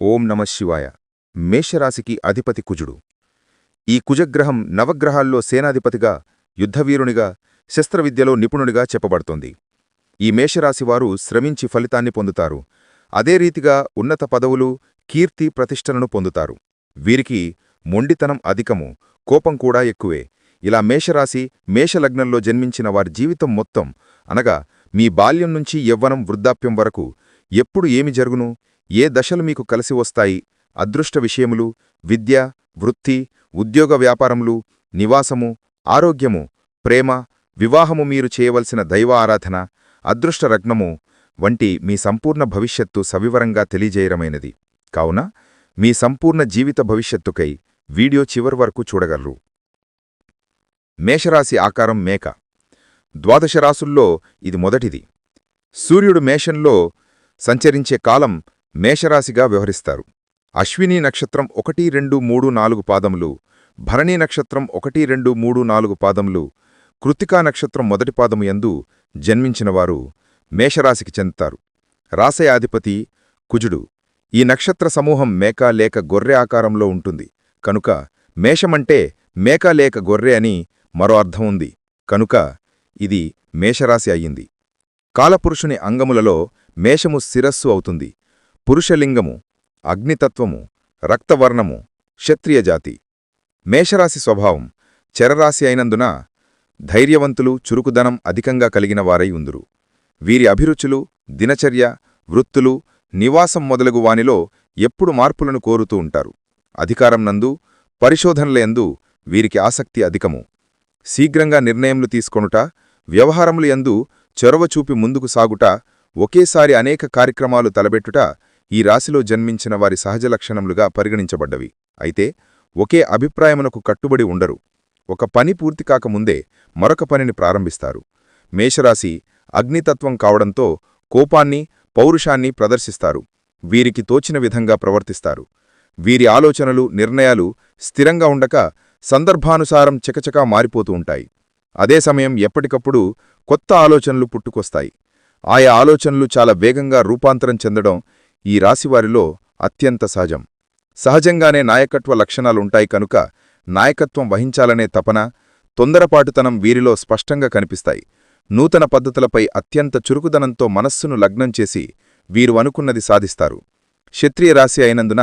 ఓం నమ శివాయ. మేషరాశికి అధిపతి కుజుడు. ఈ కుజగ్రహం నవగ్రహాల్లో సేనాధిపతిగా యుద్ధవీరునిగా శస్త్రవిద్యలో నిపుణునిగా చెప్పబడుతోంది. ఈ మేషరాశివారు శ్రమించి ఫలితాన్ని పొందుతారు. అదే రీతిగా ఉన్నత పదవులు కీర్తి ప్రతిష్టలను పొందుతారు. వీరికి మొండితనం అధికము కోపం కూడా ఎక్కువే. ఇలా మేషరాశి మేషలగ్నంలో జన్మించిన వారి జీవితం మొత్తం అనగా మీ బాల్యం నుంచి యవ్వనం వృద్ధాప్యం వరకు ఎప్పుడు ఏమి జరుగును? ఏ దశలు మీకు కలిసి వస్తాయి? అదృష్ట విషయములు విద్య వృత్తి ఉద్యోగ వ్యాపారములు నివాసము ఆరోగ్యము ప్రేమ వివాహము మీరు చేయవలసిన దైవ ఆరాధన అదృష్ట రగ్నము వంటి మీ సంపూర్ణ భవిష్యత్తు సవివరంగా తెలియజేయరమైనది కావున మీ సంపూర్ణ జీవిత భవిష్యత్తుకై వీడియో చివరి వరకు చూడగలరు. మేషరాశి ఆకారం మేక. ద్వాదశ రాసుల్లో ఇది మొదటిది. సూర్యుడు మేషంలో సంచరించే కాలం మేషరాశిగా వ్యవహరిస్తారు. అశ్విని నక్షత్రం ఒకటి రెండు మూడు నాలుగు పాదములు భరణీ నక్షత్రం ఒకటి రెండు మూడు నాలుగు పాదములు కృతికా నక్షత్రం మొదటి పాదము యందు జన్మించినవారు మేషరాశికి చెందుతారు. రాశయాధిపతి కుజుడు. ఈ నక్షత్ర సమూహం మేక లేక గొర్రె ఆకారంలో ఉంటుంది. కనుక మేషమంటే మేక లేక గొర్రె అని మరో అర్థం ఉంది. కనుక ఇది మేషరాశి అయ్యింది. కాలపురుషుని అంగములలో మేషము శిరస్సు అవుతుంది. పురుషలింగము అగ్నితత్వము రక్తవర్ణము క్షత్రియజాతి మేషరాశి స్వభావం చెరరాశి అయినందున ధైర్యవంతులు చురుకుదనం అధికంగా కలిగిన వారై ఉందురు. వీరి అభిరుచులు దినచర్య వృత్తులు నివాసం మొదలగు వానిలో ఎప్పుడు మార్పులను కోరుతూ ఉంటారు. అధికారం నందు పరిశోధనలయందు వీరికి ఆసక్తి అధికము. శీఘ్రంగా నిర్ణయములు తీసుకొనుట వ్యవహారములు యందు చొరవ చూపి ముందుకు సాగుట ఒకేసారి అనేక కార్యక్రమాలు తలబెట్టుట ఈ రాశిలో జన్మించిన వారి సహజ లక్షణములుగా పరిగణించబడ్డవి. అయితే ఒకే అభిప్రాయమునకు కట్టుబడి ఉండరు. ఒక పని పూర్తి కాకముందే మరొక పనిని ప్రారంభిస్తారు. మేషరాశి అగ్నితత్వం కావడంతో కోపాన్ని పౌరుషాన్ని ప్రదర్శిస్తారు. వీరికి తోచిన విధంగా ప్రవర్తిస్తారు. వీరి ఆలోచనలు నిర్ణయాలు స్థిరంగా ఉండక సందర్భానుసారం చకచకా మారిపోతూ ఉంటాయి. అదే సమయం ఎప్పటికప్పుడు కొత్త ఆలోచనలు పుట్టుకొస్తాయి. ఆయా ఆలోచనలు చాలా వేగంగా రూపాంతరం చెందడం ఈ రాశివారిలో అత్యంత సహజం. సహజంగానే నాయకత్వ లక్షణాలుంటాయి కనుక నాయకత్వం వహించాలనే తపన తొందరపాటుతనం వీరిలో స్పష్టంగా కనిపిస్తాయి. నూతన పద్ధతులపై అత్యంత చురుకుదనంతో మనస్సును లగ్నం చేసి వీరు అనుకున్నది సాధిస్తారు. క్షత్రియ రాశి అయినందున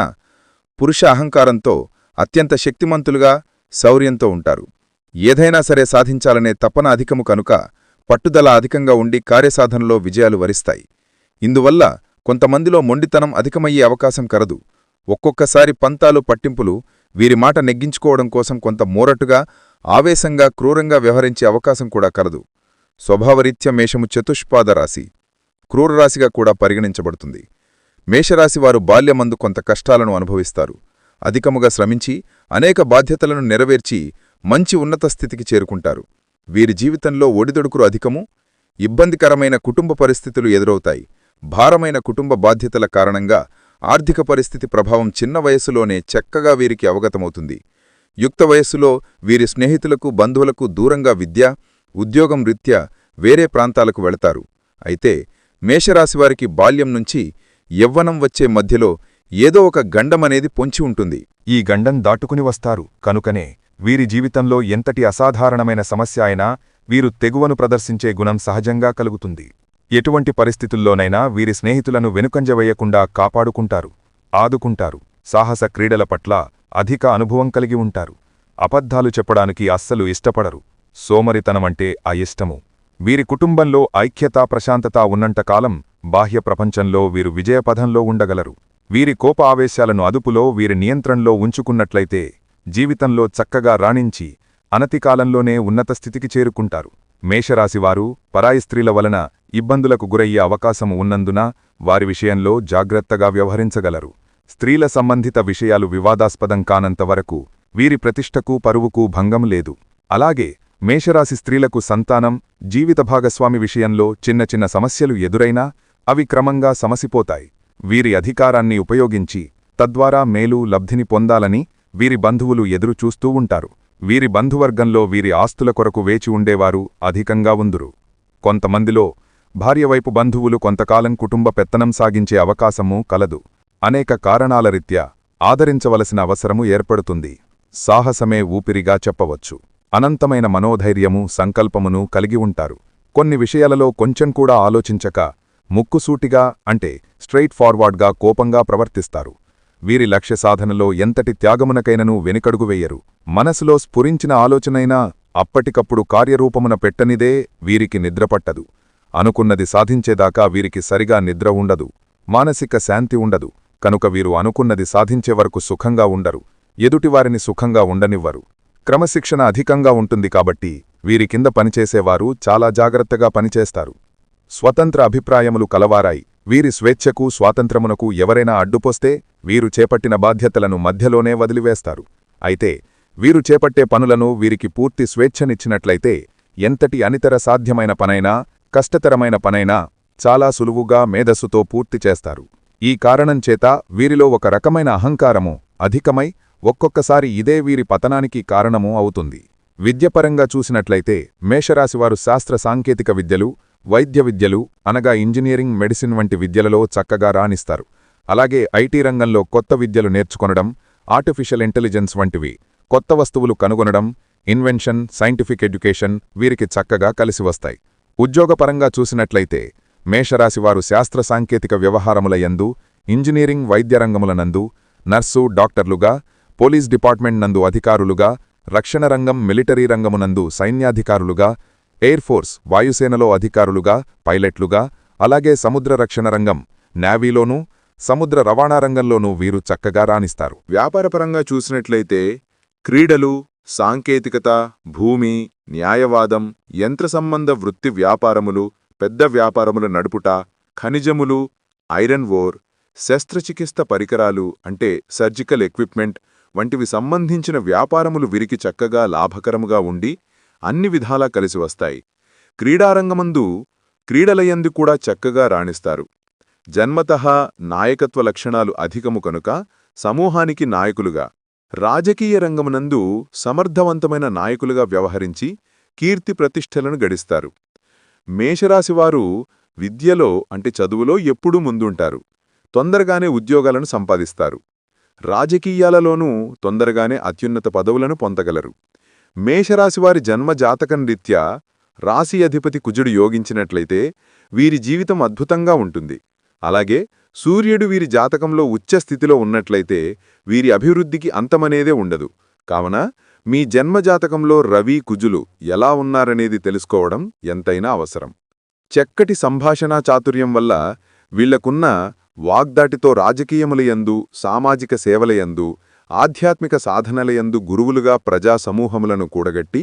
పురుష అహంకారంతో అత్యంత శక్తిమంతులుగా శౌర్యంతో ఉంటారు. ఏదైనా సరే సాధించాలనే తపన అధికము కనుక పట్టుదల అధికంగా ఉండి కార్యసాధనలో విజయాలు వరిస్తాయి. ఇందువల్ల కొంతమందిలో మొండితనం అధికమయ్యే అవకాశం కరదు. ఒక్కొక్కసారి పంతాలు పట్టింపులు వీరి మాట నెగ్గించుకోవడం కోసం కొంత మోరటుగా ఆవేశంగా క్రూరంగా వ్యవహరించే అవకాశం కూడా కలదు స్వభావరీత్య మేషము చతుష్పాద రాశి. క్రూరరాశిగా కూడా పరిగణించబడుతుంది. మేషరాశివారు బాల్యమందు కొంత కష్టాలను అనుభవిస్తారు. అధికముగా శ్రమించి అనేక బాధ్యతలను నెరవేర్చి మంచి ఉన్నత స్థితికి చేరుకుంటారు. వీరి జీవితంలో ఒడిదొడుకులు అధికము ఇబ్బందికరమైన కుటుంబ పరిస్థితులు ఎదురవుతాయి. భారమైన కుటుంబ బాధ్యతల కారణంగా ఆర్థిక పరిస్థితి ప్రభావం చిన్న వయసులోనే చక్కగా వీరికి అవగతమవుతుంది. యుక్త వయస్సులో వీరి స్నేహితులకు బంధువులకు దూరంగా విద్య ఉద్యోగం రీత్యా వేరే ప్రాంతాలకు వెళతారు. అయితే మేషరాశివారికి బాల్యం నుంచి యవ్వనం వచ్చే మధ్యలో ఏదో ఒక గండమనేది పొంచి ఉంటుంది. ఈ గండం దాటుకుని వస్తారు. కనుకనే వీరి జీవితంలో ఎంతటి అసాధారణమైన సమస్య అయినా వీరు తెగువను ప్రదర్శించే గుణం సహజంగా కలుగుతుంది. ఎటువంటి పరిస్థితుల్లోనైనా వీరి స్నేహితులను వెనుకంజవేయకుండా కాపాడుకుంటారు ఆదుకుంటారు సాహస క్రీడల పట్ల అధిక అనుభవం కలిగి ఉంటారు. అబద్ధాలు చెప్పడానికి అస్సలు ఇష్టపడరు. సోమరితనమంటే అయిష్టము వీరి కుటుంబంలో ఐక్యతా ప్రశాంతత ఉన్నంతకాలం బాహ్య ప్రపంచంలో వీరు విజయపథంలో ఉండగలరు. వీరి కోప ఆవేశాలను అదుపులో వీరి నియంత్రణలో ఉంచుకున్నట్లయితే జీవితంలో చక్కగా రాణించి అనతికాలంలోనే ఉన్నత స్థితికి చేరుకుంటారు. మేషరాశివారు పరాయి స్త్రీల వలన ఇబ్బందులకు గురయ్యే అవకాశము ఉన్నందున వారి విషయంలో జాగ్రత్తగా వ్యవహరించగలరు. స్త్రీల సంబంధిత విషయాలు వివాదాస్పదం కానంతవరకు వీరి ప్రతిష్టకు పరువుకు భంగం లేదు. అలాగే మేషరాశి స్త్రీలకు సంతానం జీవిత భాగస్వామి విషయంలో చిన్న చిన్న సమస్యలు ఎదురైనా అవి క్రమంగా సమసిపోతాయి. వీరి అధికారాన్ని ఉపయోగించి తద్వారా మేలు లబ్ధిని పొందాలని వీరి బంధువులు ఎదురుచూస్తూ ఉంటారు. వీరి బంధువర్గంలో వీరి ఆస్తుల కొరకు వేచి ఉండేవారు అధికంగా ఉందురు. కొంతమందిలో భార్యవైపు బంధువులు కొంతకాలం కుటుంబ పెత్తనం సాగించే అవకాశమూ కలదు. అనేక కారణాల రీత్యా ఆదరించవలసిన అవసరము ఏర్పడుతుంది. సాహసమే ఊపిరిగా చెప్పవచ్చు. అనంతమైన మనోధైర్యము సంకల్పమును కలిగి ఉంటారు. కొన్ని విషయాలలో కొంచెం కూడా ఆలోచించక ముక్కుసూటిగా అంటే స్ట్రెయిట్ ఫార్వార్డ్గా కోపంగా ప్రవర్తిస్తారు. వీరి లక్ష్య సాధనలో ఎంతటి త్యాగమునకైనను వెనుకడుగు వెయ్యరు మనసులో స్ఫురించిన ఆలోచనైనా అప్పటికప్పుడు కార్యరూపమున పెట్టనిదే వీరికి నిద్రపట్టదు అనుకున్నది సాధించేదాకా వీరికి సరిగా నిద్ర ఉండదు. మానసిక శాంతి ఉండదు. కనుక వీరు అనుకున్నది సాధించే వరకు సుఖంగా ఉండరు. ఎదుటివారిని సుఖంగా ఉండనివ్వరు. క్రమశిక్షణ అధికంగా ఉంటుంది కాబట్టి వీరి కింద పనిచేసేవారు చాలా జాగ్రత్తగా పనిచేస్తారు. స్వతంత్ర అభిప్రాయములు కలవారాయి. వీరి స్వేచ్ఛకు స్వాతంత్రమునకు ఎవరైనా అడ్డుపోస్తే వీరు చేపట్టిన బాధ్యతలను మధ్యలోనే వదిలివేస్తారు. అయితే వీరు చేపట్టే పనులను వీరికి పూర్తి స్వేచ్ఛనిచ్చినట్లయితే ఎంతటి అనితర సాధ్యమైన పనైనా కష్టతరమైన పనైనా చాలా సులువుగా మేధస్సుతో పూర్తి చేస్తారు. ఈ కారణం చేత వీరిలో ఒక రకమైన అహంకారము అధికమై ఒక్కొక్కసారి ఇదే వీరి పతనానికి కారణమూ అవుతుంది. విద్యపరంగా చూసినట్లయితే మేషరాశివారు శాస్త్ర సాంకేతిక విద్యలు వైద్య విద్యలు అనగా ఇంజనీరింగ్ మెడిసిన్ వంటి విద్యలలో చక్కగా రాణిస్తారు. అలాగే ఐటీ రంగంలో కొత్త విద్యలు నేర్చుకొనడం ఆర్టిఫిషియల్ ఇంటెలిజెన్స్ వంటివి కొత్త వస్తువులు కనుగొనడం ఇన్వెన్షన్ సైంటిఫిక్ ఎడ్యుకేషన్ వీరికి చక్కగా కలిసివస్తాయి ఉద్యోగపరంగా చూసినట్లయితే మేషరాశివారు శాస్త్ర సాంకేతిక వ్యవహారముల యందు ఇంజనీరింగ్ వైద్యరంగములనందు నర్సు డాక్టర్లుగా పోలీస్ డిపార్ట్మెంట్ నందు అధికారులుగా రక్షణ రంగం మిలిటరీ రంగమునందు సైన్యాధికారులుగా ఎయిర్ ఫోర్స్ వాయుసేనలో అధికారులుగా పైలట్లుగా అలాగే సముద్ర రక్షణ రంగం నావీలోనూ సముద్ర రవాణా రంగంలోనూ వీరు చక్కగా రాణిస్తారు. వ్యాపారపరంగా చూసినట్లయితే క్రీడలు సాంకేతికత భూమి న్యాయవాదం యంత్ర సంబంధ వృత్తి వ్యాపారములు పెద్ద వ్యాపారముల నడుపుట ఖనిజములు ఐరన్ ఓర్ శస్త్రచికిత్స పరికరాలు అంటే సర్జికల్ ఎక్విప్మెంట్ వంటివి సంబంధించిన వ్యాపారములు వీరికి చక్కగా లాభకరముగా ఉండి అన్ని విధాలా కలిసి వస్తాయి. క్రీడారంగమందు క్రీడలయందు కూడా చక్కగా రాణిస్తారు. జన్మతః నాయకత్వ లక్షణాలు అధికము కనుక సమూహానికి నాయకులుగా రాజకీయ రంగమునందు సమర్థవంతమైన నాయకులుగా వ్యవహరించి కీర్తి ప్రతిష్టలను గడిస్తారు. మేషరాశివారు విద్యలో అంటే చదువులో ఎప్పుడూ ముందుంటారు. తొందరగానే ఉద్యోగాలను సంపాదిస్తారు. రాజకీయాలలోనూ తొందరగానే అత్యున్నత పదవులను పొందగలరు. మేషరాశివారి జన్మ జాతకం రీత్యా రాశి అధిపతి కుజుడు యోగించినట్లయితే వీరి జీవితం అద్భుతంగా ఉంటుంది. అలాగే సూర్యుడు వీరి జాతకంలో ఉచ్చస్థితిలో ఉన్నట్లయితే వీరి అభివృద్ధికి అంతమనేదే ఉండదు. కావున మీ జన్మజాతకంలో రవి కుజులు ఎలా ఉన్నారనేది తెలుసుకోవడం ఎంతైనా అవసరం. చక్కటి సంభాషణా చాతుర్యం వల్ల వీళ్ళకున్న వాగ్దాటితో రాజకీయములయందు సామాజిక సేవలయందు ఆధ్యాత్మిక సాధనలయందు గురువులుగా ప్రజా సమూహములను కూడగట్టి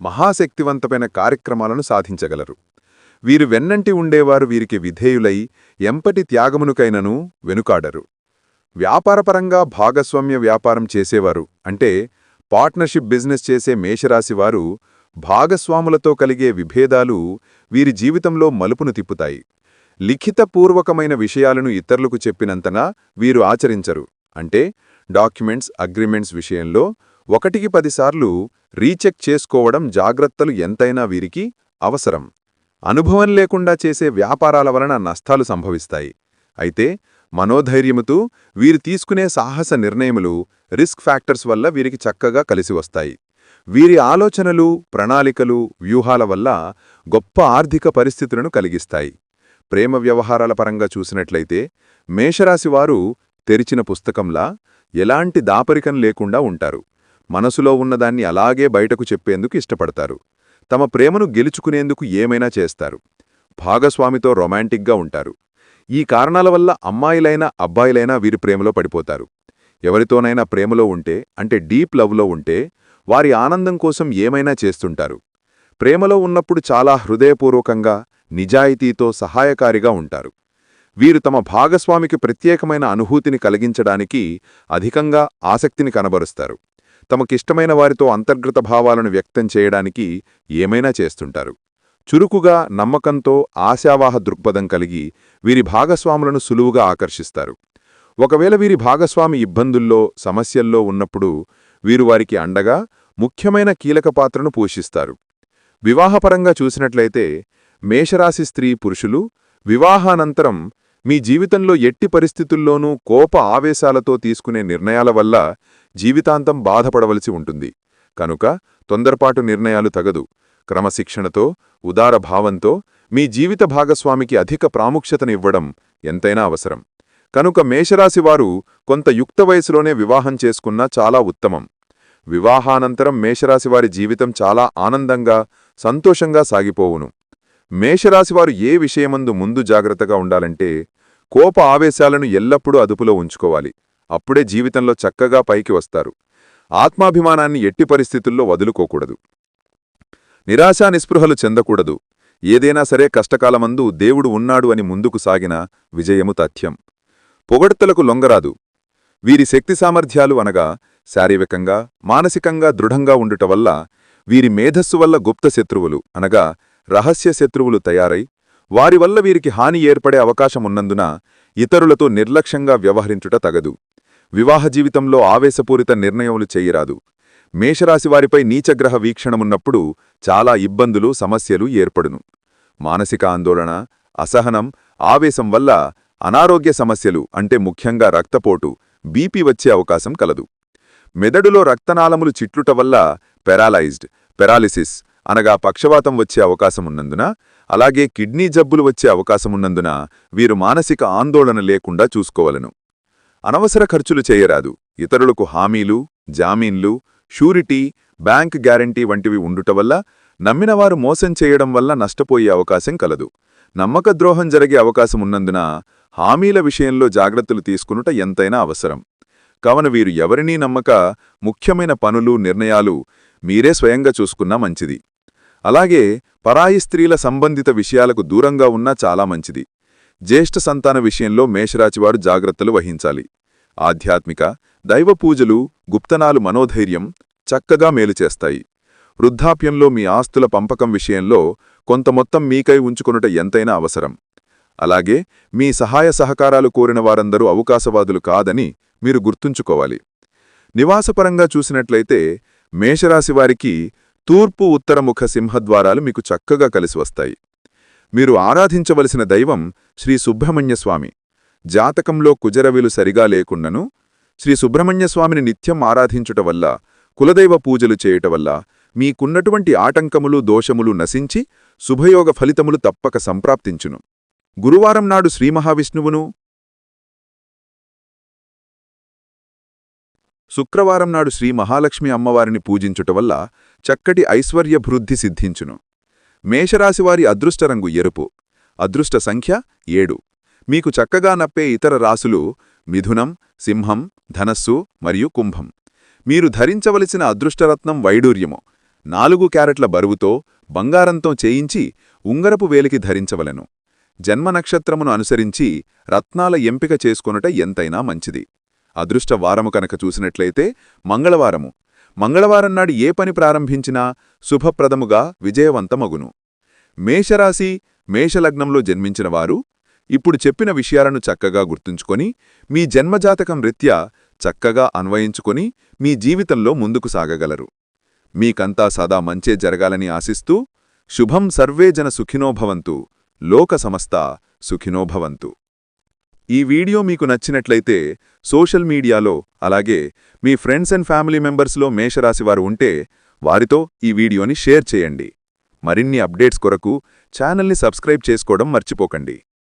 మహాశక్తివంతమైన కార్యక్రమాలను సాధించగలరు. వీరు వెన్నంటి ఉండేవారు వీరికి విధేయులై ఎంపటి త్యాగమునుకైనను వెనుకాడరు. వ్యాపారపరంగా భాగస్వామ్య వ్యాపారం చేసేవారు అంటే పార్ట్నర్షిప్ బిజినెస్ చేసే మేషరాశివారు భాగస్వాములతో కలిగే విభేదాలు వీరి జీవితంలో మలుపును తిప్పుతాయి. లిఖితపూర్వకమైన విషయాలను ఇతరులకు చెప్పినంతనా వీరు ఆచరించరు. అంటే డాక్యుమెంట్స్ అగ్రిమెంట్స్ విషయంలో ఒకటికి పదిసార్లు రీచెక్ చేసుకోవడం జాగ్రత్తలు ఎంతైనా వీరికి అవసరం. అనుభవం లేకుండా చేసే వ్యాపారాల వలన నష్టాలు సంభవిస్తాయి. అయితే మనోధైర్యముతో వీరు తీసుకునే సాహస నిర్ణయములు రిస్క్ ఫ్యాక్టర్స్ వల్ల వీరికి చక్కగా కలిసి వస్తాయి. వీరి ఆలోచనలు ప్రణాళికలు వ్యూహాల వల్ల గొప్ప ఆర్థిక పరిస్థితులను కలిగిస్తాయి. ప్రేమ వ్యవహారాల పరంగా చూసినట్లయితే మేషరాశివారు తెరిచిన పుస్తకంలా ఎలాంటి దాపరికం లేకుండా ఉంటారు. మనసులో ఉన్నదాన్ని అలాగే బయటకు చెప్పేందుకు ఇష్టపడతారు. తమ ప్రేమను గెలుచుకునేందుకు ఏమైనా చేస్తారు. భాగస్వామితో రొమాంటిక్గా ఉంటారు. ఈ కారణాల వల్ల అమ్మాయిలైనా అబ్బాయిలైనా వీరి ప్రేమలో పడిపోతారు. ఎవరితోనైనా ప్రేమలో ఉంటే అంటే డీప్ లవ్లో ఉంటే వారి ఆనందం కోసం ఏమైనా చేస్తుంటారు. ప్రేమలో ఉన్నప్పుడు చాలా హృదయపూర్వకంగా నిజాయితీతో సహాయకారిగా ఉంటారు. వీరు తమ భాగస్వామికి ప్రత్యేకమైన అనుభూతిని కలిగించడానికి అధికంగా ఆసక్తిని కనబరుస్తారు. తమకిష్టమైన వారితో అంతర్గత భావాలను వ్యక్తం చేయడానికి ఏమైనా చేస్తుంటారు. చురుకుగా నమ్మకంతో ఆశావాహ దృక్పథం కలిగి వీరి భాగస్వాములను సులువుగా ఆకర్షిస్తారు. ఒకవేళ వీరి భాగస్వామి ఇబ్బందుల్లో సమస్యల్లో ఉన్నప్పుడు వీరు వారికి అండగా ముఖ్యమైన కీలక పాత్రను పోషిస్తారు. వివాహపరంగా చూసినట్లయితే మేషరాశి స్త్రీ పురుషులు వివాహానంతరం మీ జీవితంలో ఎట్టి పరిస్థితుల్లోనూ కోప ఆవేశాలతో తీసుకునే నిర్ణయాల వల్ల జీవితాంతం బాధపడవలసి ఉంటుంది. కనుక తొందరపాటు నిర్ణయాలు తగదు. క్రమశిక్షణతో ఉదార భావంతో మీ జీవిత భాగస్వామికి అధిక ప్రాముఖ్యతనివ్వడం ఎంతైనా అవసరం. కనుక మేషరాశివారు కొంత యుక్త వయసులోనే వివాహం చేసుకున్నా చాలా ఉత్తమం. వివాహానంతరం మేషరాశివారి జీవితం చాలా ఆనందంగా సంతోషంగా సాగిపోవును. మేషరాశివారు ఏ విషయమందు ముందు జాగ్రత్తగా ఉండాలంటే కోప ఆవేశాలను ఎల్లప్పుడూ అదుపులో ఉంచుకోవాలి. అప్పుడే జీవితంలో చక్కగా పైకి వస్తారు. ఆత్మాభిమానాన్ని ఎట్టి పరిస్థితుల్లో వదులుకోకూడదు. నిరాశా నిస్పృహలు చెందకూడదు. ఏదైనా సరే కష్టకాలమందు దేవుడు ఉన్నాడు అని ముందుకు సాగిన విజయము తథ్యం. పొగడ్తలకు లొంగరాదు. వీరి శక్తి సామర్థ్యాలు అనగా శారీరకంగా మానసికంగా దృఢంగా ఉండుట వల్ల వీరి మేధస్సు వల్ల గుప్త శత్రువులు అనగా రహస్య శత్రువులు తయారై వారి వల్ల వీరికి హాని ఏర్పడే అవకాశమున్నందున ఇతరులతో నిర్లక్ష్యంగా వ్యవహరించుట తగదు. వివాహ జీవితంలో ఆవేశపూరిత నిర్ణయములు చేయరాదు. మేషరాశివారిపై నీచగ్రహ వీక్షణమున్నప్పుడు చాలా ఇబ్బందులు సమస్యలు ఏర్పడును. మానసిక ఆందోళన అసహనం ఆవేశం వల్ల అనారోగ్య సమస్యలు అంటే ముఖ్యంగా రక్తపోటు బీపీ వచ్చే అవకాశం కలదు. మెదడులో రక్తనాళములు చిట్లుట వల్ల పెరాలైజ్డ్ పెరాలిసిస్ అనగా పక్షవాతం వచ్చే అవకాశమున్నందున అలాగే కిడ్నీ జబ్బులు వచ్చే అవకాశమున్నందున వీరు మానసిక ఆందోళన లేకుండా చూసుకోవలను. అనవసర ఖర్చులు చేయరాదు. ఇతరులకు హామీలు జామీన్లు షూరిటీ బ్యాంక్ గ్యారంటీ వంటివి ఉండుట వల్ల నమ్మినవారు మోసం చేయడం వల్ల నష్టపోయే అవకాశం కలదు. నమ్మకద్రోహం జరిగే అవకాశమున్నందున హామీల విషయంలో జాగ్రత్తలు తీసుకునుట ఎంతైనా అవసరం. కావన వీరు ఎవరినీ నమ్మక ముఖ్యమైన పనులు నిర్ణయాలు మీరే స్వయంగా చూసుకున్నా మంచిది. అలాగే పరాయి స్త్రీల సంబంధిత విషయాలకు దూరంగా ఉన్నా చాలా మంచిది. జ్యేష్ఠ సంతాన విషయంలో మేషరాశివారు జాగ్రత్తలు వహించాలి. ఆధ్యాత్మిక దైవ పూజలు గుప్తనాలు మనోధైర్యం చక్కగా మేలు చేస్తాయి. వృద్ధాప్యంలో మీ ఆస్తుల పంపకం విషయంలో కొంత మొత్తం మీకై ఉంచుకొనుట ఎంతైనా అవసరం. అలాగే మీ సహాయ సహకారాలు కోరిన వారందరూ అవకాశవాదులు కాదని మీరు గుర్తుంచుకోవాలి. నివాసపరంగా చూసినట్లయితే మేషరాశివారికి తూర్పు ఉత్తరముఖ సింహద్వారాలు మీకు చక్కగా కలిసి వస్తాయి. మీరు ఆరాధించవలసిన దైవం శ్రీ సుబ్రహ్మణ్యస్వామి జాతకంలో కుజరవిలు సరిగా లేకున్నను శ్రీ సుబ్రహ్మణ్యస్వామిని నిత్యం ఆరాధించుట వల్ల కులదైవ పూజలు చేయుట వల్ల మీకున్నటువంటి ఆటంకములు దోషములు నశించి శుభయోగ ఫలితములు తప్పక సంప్రాప్తించును. గురువారం నాడు శ్రీమహావిష్ణువును శుక్రవారం నాడు శ్రీ మహాలక్ష్మి అమ్మవారిని పూజించుట వల్ల చక్కటి ఐశ్వర్యభృద్ధి సిద్ధించును. మేషరాశివారి అదృష్ట రంగు ఎరుపు. అదృష్ట సంఖ్య ఏడు. మీకు చక్కగా నప్పే ఇతర రాసులు మిథునం సింహం ధనస్సు మరియు కుంభం. మీరు ధరించవలసిన అదృష్టరత్నం వైడూర్యము. నాలుగు క్యారెట్ల బరువుతో బంగారంతో చేయించి ఉంగరపు వేలికి ధరించవలెను. జన్మ నక్షత్రమును అనుసరించి రత్నాల ఎంపిక చేసుకొనుట ఎంతైనా మంచిది. అదృష్ట వారము కనుక చూసినట్లయితే మంగళవారము. మంగళవారం నాడు ఏ పని ప్రారంభించినా శుభప్రదముగా విజయవంతమగును. మేషరాశి మేషలగ్నంలో జన్మించినవారు ఇప్పుడు చెప్పిన విషయాలను చక్కగా గుర్తుంచుకొని మీ జన్మజాతకం రీత్యా చక్కగా అన్వయించుకొని మీ జీవితంలో ముందుకు సాగగలరు. మీకంతా సదా మంచే జరగాలని ఆశిస్తూ శుభం సర్వే జన సుఖినోభవంతు లోక సమస్త సుఖినోభవంతు ఈ వీడియో మీకు నచ్చినట్లయితే సోషల్ మీడియాలో అలాగే మీ ఫ్రెండ్స్ అండ్ ఫ్యామిలీ మెంబర్స్లో మేషరాశివారు ఉంటే వారితో ఈ వీడియోని షేర్ చేయండి. మరిన్ని అప్డేట్స్ కొరకు ఛానల్ని సబ్స్క్రైబ్ చేసుకోవడం మర్చిపోకండి.